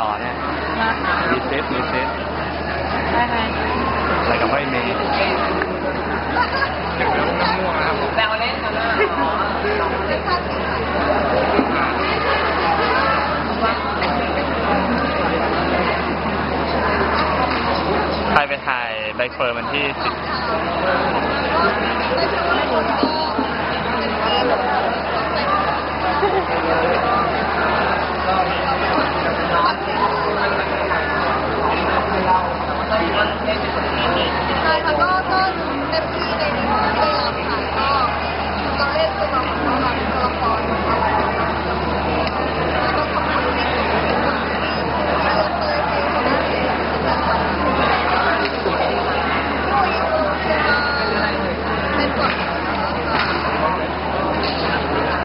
ต่อเนี่ยมารีเซ็ตรีเซ็ตได้ไหมอะไรกับไม่เมย์แบวเล่นกันเลยใครไปถ่ายใบเฟิร์นวันที่สิบ ใช่ค่ะก็ก็เต็มที่ในที่ได้รับค่ะก็เราเล่นตัวของเราแบบตัวละครของเราแล้วก็ขอบคุณที่ที่ที่เราเคยเป็นคนนั้นเองแต่ว่าด้วยเวลาเป็นบท